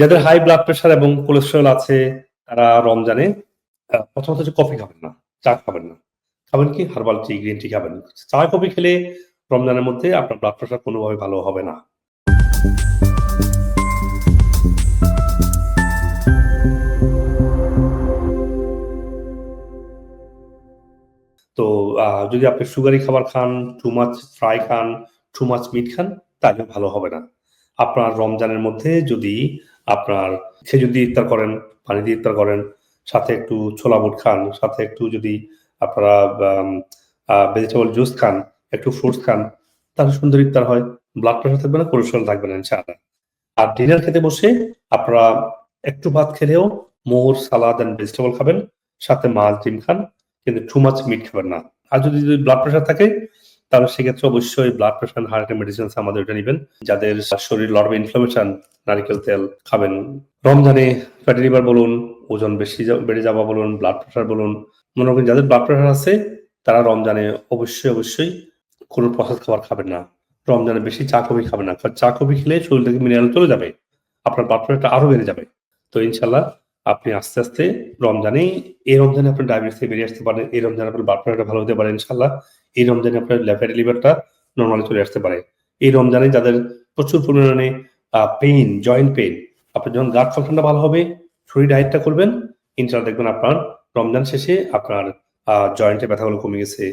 যাদের high blood pressure এবং cholesterol আছে, তারা রমজানে প্রথমত হচ্ছে কফি খাবেন না, চা খাবেন না। খাবেন কি? হার্বাল টি গ্রিন টি খাবেন। চা কফি খেলে রমজানের মধ্যে আপনার ব্লাড প্রেশার কোনোভাবে ভালো হবে না। তো যদি আপনি সুগারি খাবার খান টু মাছ ফ্রাই খান টু মাছ মিট খান, তাহলে ভালো হবে না। আপনার রমজানের মধ্যে যদি আপনার খেজুর দিয়ে ইফতার করেন, পানি দিয়ে ইফতার করেন, সাথে একটু ছোলা বুট খান, সাথে একটু যদি আপনারা ভেজিটেবল জুস খান, একটু ফ্রুটস খান, তাহলে সুন্দর ইফতার হয়। ব্লাড প্রেশার থাকবে না কোলেস্ট্রল থাকবে না, ইনশাআল্লাহ। আর ডিনার খেতে বসে আপনারা একটু ভাত খেলেও মোর সালাদ এন্ড ভেজিটেবল খাবেন, সাথে মাছ, ডিম খান, কিন্তু টু মাছ মিট খাবেন না। আর যদি ব্লাড প্রেশার থাকে তাহলে সেক্ষেত্রে অবশ্যই ব্লাড প্রেশার হার্ট হার্টের মেডিসিন আমাদের এটা নেবেন। যাদের শরীর লড়বে ইনফ্লামেশন নারিকেল তেল খাবেন, রমজানে ফ্যাটি লিভার বলুন, ওজন বেশি বেড়ে যাওয়া বলুন ব্লাড প্রেশার বলুন, মনে করেন যাদের ব্লাড প্রেশার আছে, তারা রমজানে অবশ্যই অবশ্যই কোনো প্রসেস খাবার খাবেন না। রমজানে বেশি চা কফি খাবেন না, কারণ চা কফি খেলে শরীর থেকে মিনারেল চলে যাবে, আপনার ব্লাড প্রেশারটা আরও বেড়ে যাবে। তো ইনশাল্লাহ আপনি আস্তে আস্তে রমজানে এই রমজানে আপনার ডায়াবেটিস থেকে বেরিয়ে আসতে পারেন, এই রমজানে আপনার ব্লাড প্রেশারটা ভালো হতে পারে ইনশাল্লাহ এই রমজানে আপনার লেফারি লিভারটা নর্মালি চলে আসতে পারে। এই রমজানে যাদের প্রচুর পরিমাণে পেইন জয়েন্ট পেইন আপনার যখন গার্ড ফাংশনটা ভালো হবে, শরীর ডায়েটটা করবেন ইনশাল্লাহ দেখবেন আপনার রমজান শেষে আপনার জয়েন্টের ব্যথাগুলো কমে গেছে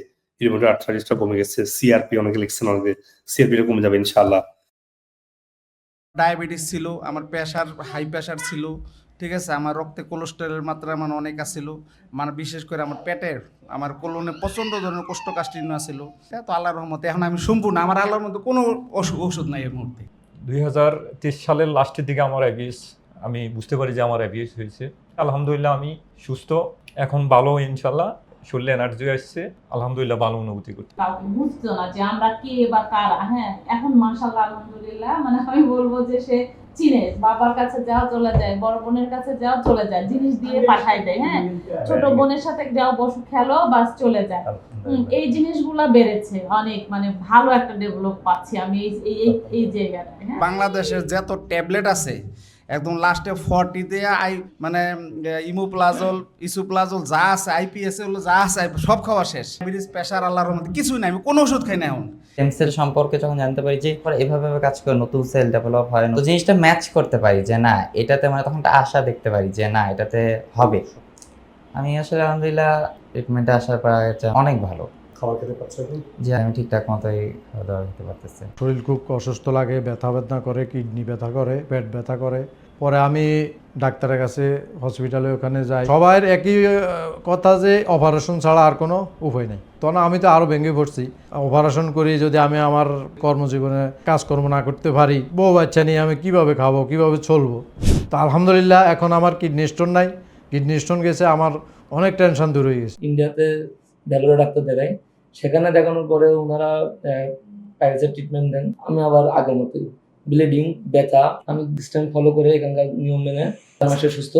রিমোটার আর্থারাইটিসটা কমে গেছে সিআরপি অনেকে লিখছেন অনেকে সিআরপিটা কমে যাবে ইনশাআল্লাহ। ডায়াবেটিস ছিল, আমার প্রেশার হাই প্রেশার ছিল ঠিক আছে আমার রক্তে কোলেস্টেরলের মাত্রা মানে অনেক আছিল। মানে বিশেষ করে আমার পেটের আমার কোলনে প্রচণ্ড ধরনের কোষ্ঠকাঠিন্য আছিল। তো আল্লাহর রহমতে এখন আমি সম্পূর্ণ আমার আল্লাহর মধ্যে কোনো ওষুধ ওষুধ নাই এর মধ্যে দুই হাজার তেইশ সালের লাস্টের দিকে আমার অ্যাবিস আমি বুঝতে পারি যে আমার অ্যাবিস হয়েছে। আলহামদুলিল্লাহ আমি সুস্থ এখন ভালো ইনশাল্লাহ শরীরে এনার্জি আসছে আলহামদুলিল্লাহ ভালো অনুভূতি করতে বুঝতো না যে আমরা কে বা কারা হ্যাঁ এখন মাশাল্লাহ আলহামদুলিল্লাহ মানে আমি বলব যে সে চিনে বাবার কাছে যাও চলে যায় বড় বোনের কাছে যাও চলে যায় জিনিস দিয়ে পাঠাই দেয় হ্যাঁ? ছোট বোনের সাথে যাও বসু খেলো বাস চলে যায়। হুম, এই জিনিসগুলা বেড়েছে অনেক মানে ভালো একটা ডেভেলপ পাচ্ছি আমি এই এই- এই এই জায়গাটায় হ্যাঁ? বাংলাদেশের যত ট্যাবলেট আছে একদম লাস্টে ফর্টি দিয়ে আই মানে ইমোপ্লাজল ইসুপ্লাজল যা আছে আইপিএস হলো যা আছে, সব খাওয়া শেষ। ডায়াবেটিস প্রেশার আল্লাহর রহমতে কিছুই নাই, আমি কোনো ওষুধ খাই না এখন। স্টেম সেল সম্পর্কে যখন জানতে পারি যে এভাবে কাজ করে নতুন সেল ডেভেলপ হয় তো জিনিসটা ম্যাচ করতে পারি যে, না, এটাতে মানে তখন আশা দেখতে পারি যে, না, এটাতে হবে। আমি আসলে আলহামদুলিল্লাহ ট্রিটমেন্টে আসার পর অনেক ভালো। খাবার খেতে পারছেন যে আমি ঠিকঠাক মতোই খাওয়া দাওয়া করতে পারতেছি। শরীর খুব অসুস্থ লাগে ব্যথা বেদনা করে কিডনি ব্যথা করে পেট ব্যথা করে। পরে আমি ডাক্তারের কাছে হসপিটালে ওখানে যাই। সবার একই কথা যে অপারেশন ছাড়া আর কোনো উপায় নেই। তখন আমি তো আরও ভেঙে পড়ছি। অপারেশন করি যদি আমি আমার কর্মজীবনে কাজকর্ম না করতে পারি বউ বাচ্চা নিয়ে আমি কীভাবে খাব কীভাবে চলবো? তো আলহামদুলিল্লাহ এখন আমার কিডনি স্টোন নাই। কিডনি স্টোন গেছে আমার অনেক টেনশন দূর হয়ে গেছে। ইন্ডিয়াতে ভ্যালোরে ডাক্তার দেখাই সেখানে দেখানোর পরে ওনারা প্যাকেজের ট্রিটমেন্ট দেন। আমি আবার আগের মতোই। ব্লিডিং ব্যথা, আমি ডিস্টেন্স ফলো করে এখানকার নিয়ম মেনে মাসে সুস্থ।